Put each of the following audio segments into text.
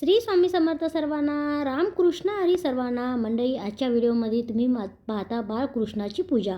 श्री स्वामी समर्थ सर्वांना रामकृष्ण हरी सर्वांना मंडळी आजच्या व्हिडिओमध्ये तुम्ही मा पाहता बाळकृष्णाची पूजा.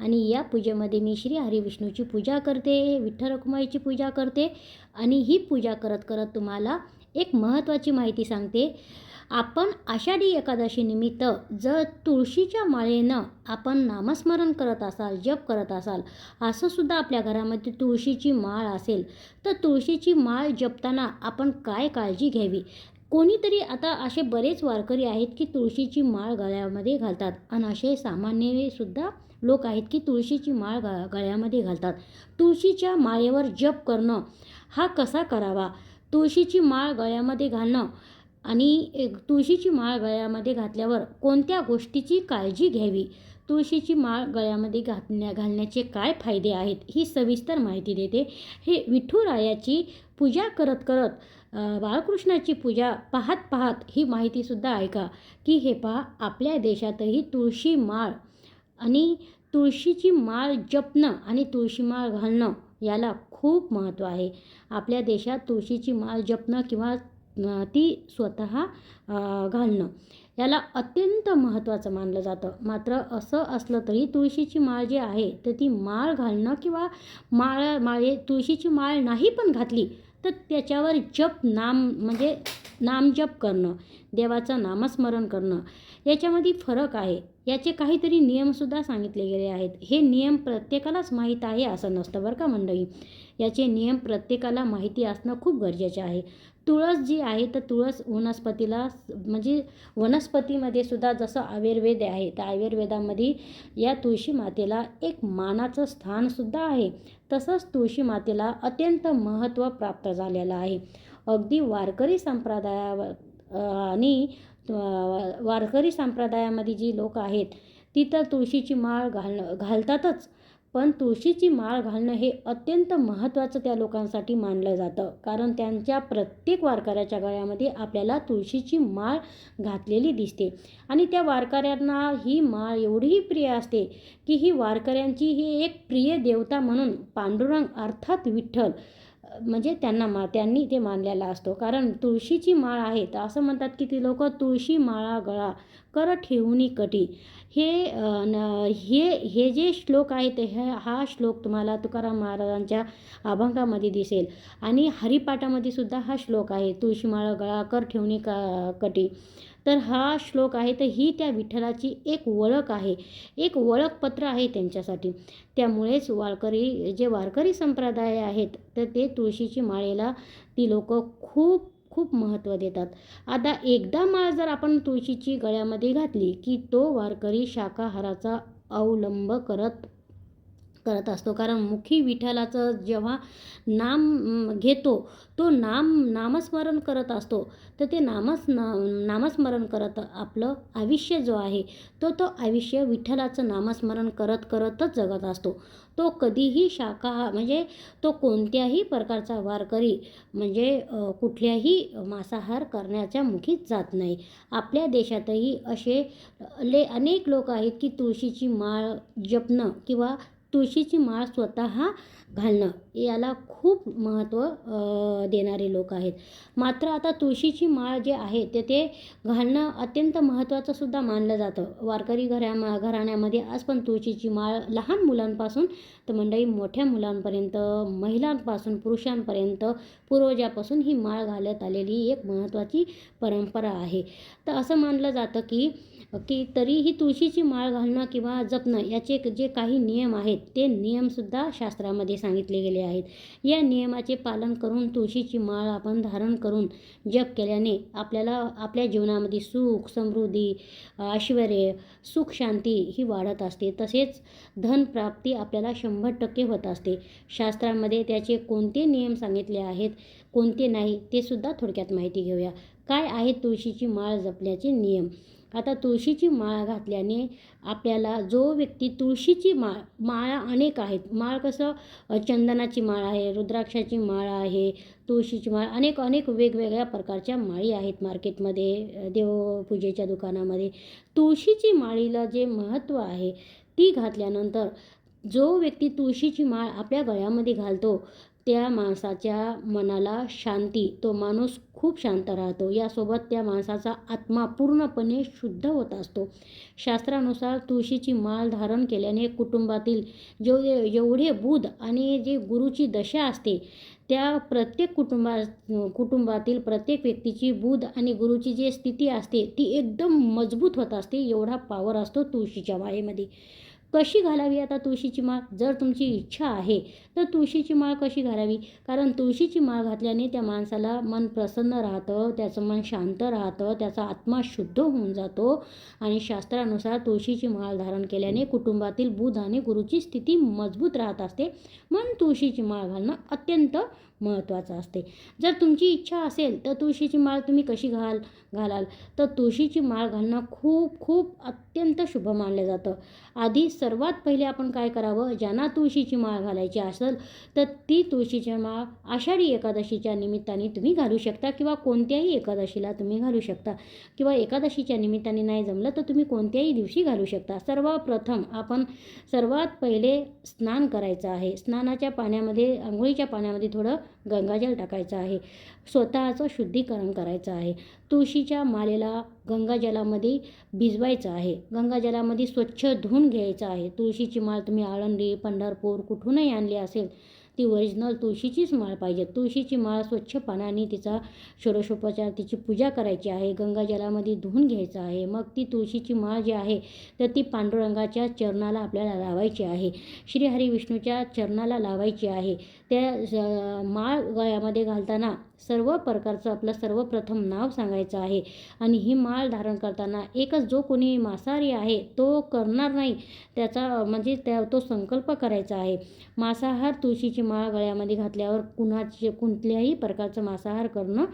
आणि या पूजेमध्ये मी श्री हरिविष्णूची पूजा करते विठ्ठल रखुमाईची पूजा करते आणि ही पूजा करत करत तुम्हाला एक महत्त्वाची माहिती सांगते. आपण आषाढी एकादशीनिमित्त जर तुळशीच्या माळेनं आपण नामस्मरण करत असाल जप करत असाल असं सुद्धा आपल्या घरामध्ये तुळशीची माळ असेल तर तुळशीची माळ जपताना आपण काय काळजी घ्यावी? कोणीतरी आता असे बरेच वारकरी आहेत की तुळशीची माळ गळ्यामध्ये घालतात आणि असे सामान्यसुद्धा लोक आहेत की तुळशीची माळ ग गळ्यामध्ये घालतात. तुळशीच्या माळेवर जप करणं हा कसा करावा? तुळशीची माळ गळ्यामध्ये घालणं आणि एक तुळशीची माळ गळ्यामध्ये घातल्यावर कोणत्या गोष्टीची काळजी घ्यावी? तुळशीची माळ गळ्यामध्ये घातण्या घालण्याचे काय फायदे आहेत? ही सविस्तर माहिती देते. हे विठुरायाची पूजा करत करत बाळकृष्णाची पूजा पाहत पाहत ही माहितीसुद्धा ऐका की हे पहा आपल्या देशातही तुळशी माळ आणि तुळशीची माळ जपणं आणि तुळशी माळ घालणं याला खूप महत्त्व आहे. आपल्या देशात तुळशीची माळ जपणं किंवा ती स्वतः घालणं. याला अत्यंत महत्त्वाचं मानलं जातं. मात्र असं असलं तरी तुळशीची माळ जी आहे तर ती माळ घालणं किंवा माळ माळे तुळशीची माळ नाही पण घातली तर त्याच्यावर जप नाम म्हणजे नामजप करणं देवाचं नामस्मरण करणं याच्यामध्ये फरक आहे. याचे काहीतरी नियमसुद्धा सांगितले गेले आहेत. हे नियम प्रत्येकालाच माहीत आहे असं नसतं बरं का मंडळी? याचे नियम प्रत्येकाला माहिती असणं खूप गरजेचे आहे. तुळस जी आहे तर तुळस वनस्पतीला म्हणजे वनस्पतीमध्ये सुद्धा जसं आयुर्वेद आहे त्या आयुर्वेदामध्ये या तुळशी मातेला एक मानाचं स्थानसुद्धा आहे. तसंच तुळशी मातेला अत्यंत महत्त्व प्राप्त झालेलं आहे. अगदी वारकरी संप्रदायावर आणि वारकरी संप्रदायामध्ये जी लोक आहेत ती तर तुळशीची माळ घाल घालतातच. पण तुळशीची माळ घालणं हे अत्यंत महत्त्वाचं त्या लोकांसाठी मानलं जातं. कारण त्यांच्या प्रत्येक वारकऱ्याच्या गळ्यामध्ये आपल्याला तुळशीची माळ घातलेली दिसते. आणि त्या वारकऱ्यांना ही माळ एवढीही प्रिय असते की ही वारकऱ्यांची ही एक प्रिय देवता म्हणून पांडुरंग अर्थात विठ्ठल म्हणजे त्यांना मा त्यांनी ते मानलेला असतो. कारण तुळशीची माळ आहे तर असं म्हणतात की ती लोक तुळशी माळा गळा कर ठेवणी कटी. हे न हे हे जे श्लोक आहेत हे हा श्लोक तुम्हाला तुकाराम महाराजांच्या अभंगामध्ये दिसेल. आणि हरिपाठामध्ये सुद्धा हा श्लोक आहे तुळशी माळा गळा कर ठेवणी का कटी. तर हा श्लोक आहे तर ही त्या विठ्ठलाची एक ओळख आहे. एक ओळखपत्र आहे त्यांच्यासाठी. त्यामुळेच वारकरी जे वारकरी संप्रदाय आहेत तर ते तुळशीची माळेला ती लोक खूप खूप महत्त्व देतात. आता एकदा माळ जर आपण तुळशीची गळ्यामध्ये घातली की तो वारकरी शाकाहाराचा अवलंब करत करत असतो. कारण मुखी विठ्ठलाचं जेव्हा नाम घेतो तो नाम नामस्मरण करत असतो. तर ते नामस ना नामस्मरण करत आपलं आयुष्य जो आहे तो तो आयुष्य विठ्ठलाचं नामस्मरण करत करतच जगत असतो. तो कधीही शाखा म्हणजे तो कोणत्याही प्रकारचा वारकरी म्हणजे कुठल्याही मांसाहार करण्याच्या मुखीत जात नाही. आपल्या देशातही असे ले अनेक लोक आहेत की तुळशीची माळ जपणं किंवा तुळशीची माळ स्वतः घालणं याला खूप महत्त्व देणारे लोक आहेत. मात्र आता तुळशीची माळ जे आहे ते ते घालणं अत्यंत महत्त्वाचं सुद्धा मानलं जातं. वारकरी घरा घराण्यामध्ये आज पण तुळशीची माळ लहान मुलांपासून तर मंडळी मोठ्या मुलांपर्यंत महिलांपासून पुरुषांपर्यंत पूर्वजापासून ही माळ घालत आलेली एक महत्त्वाची परंपरा आहे. तर असं मानलं जातं की की तरीही तुळशीची माळ घालणं किंवा जपणं याचे जे काही नियम आहेत ते नियमसुद्धा शास्त्रामध्ये सांगितले गेले आहेत. या नियमाचे पालन करून तुळशीची माळ आपण धारण करून जप केल्याने आपल्याला आपल्या जीवनामध्ये सुख समृद्धी ऐश्वर सुख शांती ही वाढत असते. तसेच धनप्राप्ती आपल्याला शंभर टक्के होत असते. शास्त्रामध्ये त्याचे कोणते नियम सांगितले आहेत कोणते नाही ते सुद्धा थोडक्यात माहिती घेऊया. काय आहे तुळशीची माळ जपण्याचे नियम? आता तुळशीची माळ घातल्याने आपल्याला जो व्यक्ती तुळशीची माळ माळा अनेक आहेत. माळ कसं? चंदनाची माळ आहे रुद्राक्षाची माळ आहे तुळशीची माळ अनेक अनेक वेगवेगळ्या प्रकारच्या माळी आहेत मार्केटमध्ये देवपूजेच्या दुकानामध्ये. तुळशीची माळीला जे महत्त्व आहे ती घातल्यानंतर जो व्यक्ती तुळशीची माळ आपल्या गळ्यामध्ये घालतो त्या माणसाच्या मनाला शांती तो माणूस खूप शांत राहतो. यासोबत त्या माणसाचा आत्मा पूर्णपणे शुद्ध होत असतो. शास्त्रानुसार तुळशीची माळ धारण केल्याने कुटुंबातील जेवढे जेवढे बुध आणि जे गुरुची दशा असते त्या प्रत्येक कुटुंबा कुटुंबातील प्रत्येक व्यक्तीची बुध आणि गुरुची जी स्थिती असते ती एकदम मजबूत होत असते. एवढा पावर असतो तुळशीच्या माळेमध्ये कशी घालावी आता तुळशीची माळ? जर तुमची इच्छा आहे तर तुळशीची माळ कशी घालावी? कारण तुळशीची माळ घातल्याने त्या माणसाला मन प्रसन्न राहतं त्याचं मन शांत राहतं त्याचा आत्मा शुद्ध होऊन जातो. आणि शास्त्रानुसार तुळशीची माळ धारण केल्याने कुटुंबातील बुध आणि गुरुची स्थिती मजबूत राहत असते. म्हणून तुळशीची माळ घालणं अत्यंत महत्त्वाचं असते. जर तुमची इच्छा असेल तर तुळशीची माळ तुम्ही कशी घाल घालाल? तर तुळशीची माळ घालणं खूप खूप अत्यंत शुभ मानलं जातं. आधी सर्वात पहिले आपण काय करावं? ज्यांना तुळशीची माळ घालायची असेल तर ती तुळशीची माळ आषाढी एकादशीच्या निमित्ताने तुम्ही घालू शकता किंवा कोणत्याही एकादशीला तुम्ही घालू शकता. किंवा एकादशीच्या निमित्ताने नाही जमलं तर तुम्ही कोणत्याही दिवशी घालू शकता. सर्वप्रथम आपण सर्वात पहिले स्नान करायचं आहे. स्नानाच्या पाण्यामध्ये आंघोळीच्या पाण्यामध्ये थोडं गंगाजल टाकायचं आहे. स्वतःचं शुद्धीकरण करायचं आहे. तुळशीच्या मालेला गंगाजलामध्ये भिजवायचं आहे. गंगाजलामध्ये स्वच्छ धुवून घ्यायचं आहे. तुळशीची माळ तुम्ही आळंदी पंढरपूर कुठूनही आणली असेल ती ओरिजिनल तुळशीचीच माळ पाहिजे. तुळशीची माळ स्वच्छ पाण्याने तिचा षोडशोपचार तिची पूजा करायची आहे. गंगाजलामध्ये धुवून घ्यायचं आहे. मग ती तुळशीची माळ जी आहे तर ती पांडुरंगाच्या चरणाला आपल्याला लावायची आहे. श्रीहरी विष्णूच्या चरणाला लावायची आहे. त्या माळ गळ्यामध्ये घालताना सर्व प्रकारचं आपलं सर्वप्रथम नाव सांगायचं आहे. आणि ही माळ धारण करताना एकच जो कोणी मांसाहारी आहे तो करणार नाही त्याचा म्हणजे त्या तो संकल्प करायचा आहे. मांसाहार तुळशीची माळ गळ्यामध्ये घातल्यावर कुणाचे कोणत्याही प्रकारचं मांसाहार करणं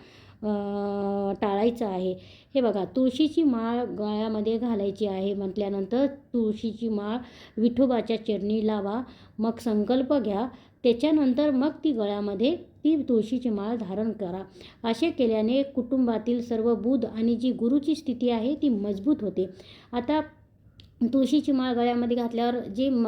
टाळायचं आहे. हे बघा तुळशीची माळ गळ्यामध्ये घालायची आहे म्हटल्यानंतर तुळशीची माळ विठोबाच्या चरणी लावा. मग संकल्प घ्या. त्याच्यानंतर मग ती गळ्यामध्ये ती तुळशीची माळ धारण करा. असे केल्याने कुटुंबातील सर्व बुध आणि जी गुरुची स्थिती आहे ती मजबूत होते. आता तुळशीची माळ गळ्यामध्ये घातल्यावर जे म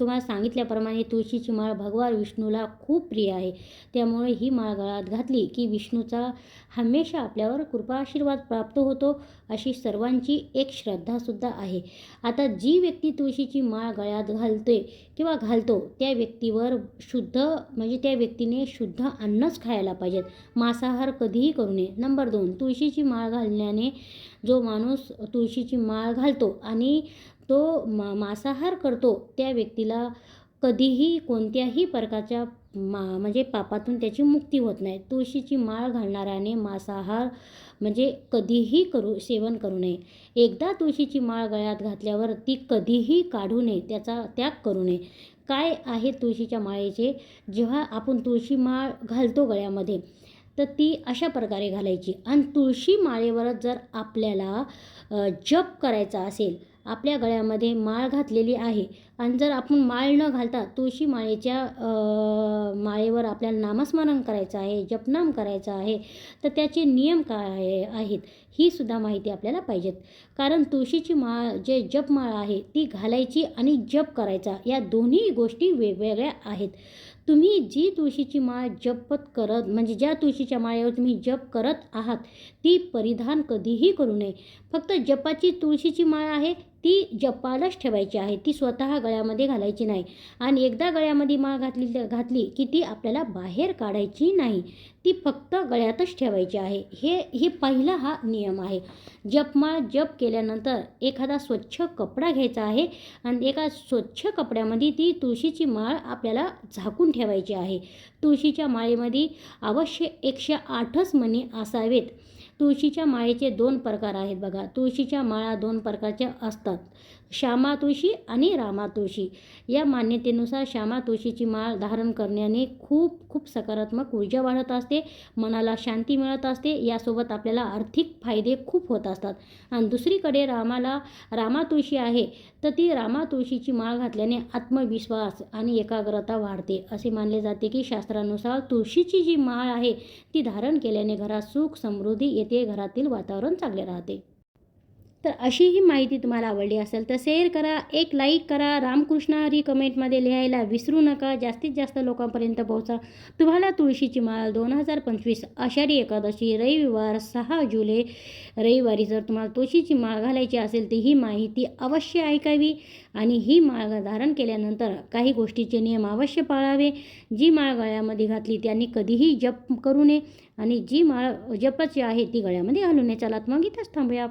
तुम्हाला सांगितल्याप्रमाणे तुळशीची माळ भगवान विष्णूला खूप प्रिय आहे. त्यामुळे ही माळ गळ्यात घातली की विष्णूचा हमेशा आपल्यावर कृपा आशीर्वाद प्राप्त होतो अशी सर्वांची एक श्रद्धासुद्धा आहे. आता जी व्यक्ती तुळशीची माळ गळ्यात घालते किंवा घालतो त्या व्यक्तीवर शुद्ध म्हणजे त्या व्यक्तीने शुद्ध अन्नच खायला पाहिजेत. मांसाहार कधीही करू नये. नंबर दोन तुळशीची माळ घालण्याने जो माणूस तुळशीची माळ घालतो आणि तो मा मांसाहार करतो त्या व्यक्तीला कधीही कोणत्याही प्रकारच्या मा म्हणजे पापातून त्याची मुक्ती होत नाही. तुळशीची माळ घालणाऱ्याने मांसाहार म्हणजे कधीही करू सेवन करू नये. एकदा तुळशीची माळ गळ्यात घातल्यावर ती कधीही काढू नये त्याचा त्याग करू नये. काय आहे तुळशीच्या माळेचे? जेव्हा आपण तुळशी माळ घालतो गळ्यामध्ये तर ती अशा प्रकारे घालायची. आणि तुळशी माळेवरच जर आपल्याला जप करायचा असेल आपल्या गळ्यामध्ये माळ घातलेली आहे. आणि जर आपण माळ न घालता तुळशी माळेच्या माळेवर आपल्याला नामस्मरण करायचं आहे जपनाम करायचं आहे तर त्याचे नियम काय आहेत ही सुद्धा माहिती आपल्याला पाहिजेत. कारण तुळशीची माळ जे जपमाळ आहे ती घालायची आणि जप करायचा या दोन्ही गोष्टी वेगवेगळ्या आहेत. तुम्ही जी तुळशीची माळ जपत करत म्हणजे ज्या तुळशीच्या माळेवर तुम्ही जप करत आहात ती परिधान कधीही करू नये. फक्त जपाची तुळशीची माळ आहे ती जपालाच ठेवायची आहे. ती स्वतः गळ्यामध्ये घालायची नाही. आणि एकदा गळ्यामध्ये माळ घातली घातली की ती आपल्याला बाहेर काढायची नाही. ती फक्त गळ्यातच ठेवायची आहे. हे हे पहिला हा नियम आहे. जपमाळ जप केल्यानंतर एखादा स्वच्छ कपडा घ्यायचा आहे आणि एका स्वच्छ कपड्यामध्ये ती तुळशीची माळ आपल्याला झाकून ठेवायची आहे. तुळशीच्या माळेमध्ये अवश्य एकशे आठच मणी असावेत. तुळशीच्या माळेचे दोन प्रकार आहेत बघा. तुळशीच्या माळा दोन प्रकारच्या असतात. श्यामा तुळशी आणि रामा तुळशी. या मान्यतेनुसार श्यामा तुळशीची माळ धारण करण्याने खूप खूप सकारात्मक ऊर्जा वाढत असते मनाला शांती मिळत असते यासोबत आपल्याला आर्थिक फायदे खूप होत असतात. आणि दुसरीकडे रामाला रामा तुळशी आहे तर ती रामा तुळशीची माळ घातल्याने आत्मविश्वास आणि एकाग्रता वाढते. असे मानले जाते की शास्त्रानुसार तुळशीची जी माळ आहे ती धारण केल्याने घरात सुख समृद्धी येते घरातील वातावरण चांगले राहते. तर अशी ही माहिती तुम्हाला आवडली असेल तर शेअर करा एक लाईक करा रामकृष्ण हरी कमेंटमध्ये लिहायला विसरू नका जास्तीत जास्त लोकांपर्यंत पोहोचा. तुम्हाला तुळशीची माळ दोन हजार पंचवीस आषाढी एकादशी रविवार सहा जुलै रविवारी जर तुम्हाला तुळशीची माळ घालायची असेल तर ही माहिती अवश्य ऐकावी आणि ही माळ धारण केल्यानंतर काही गोष्टीचे नियम अवश्य पाळावे. जी माळ गळ्यामध्ये घातली त्यांनी कधीही जप करू नये आणि जी माळ जपाची आहे ती गळ्यामध्ये घालू नये. चला मग इथंच थांबूया.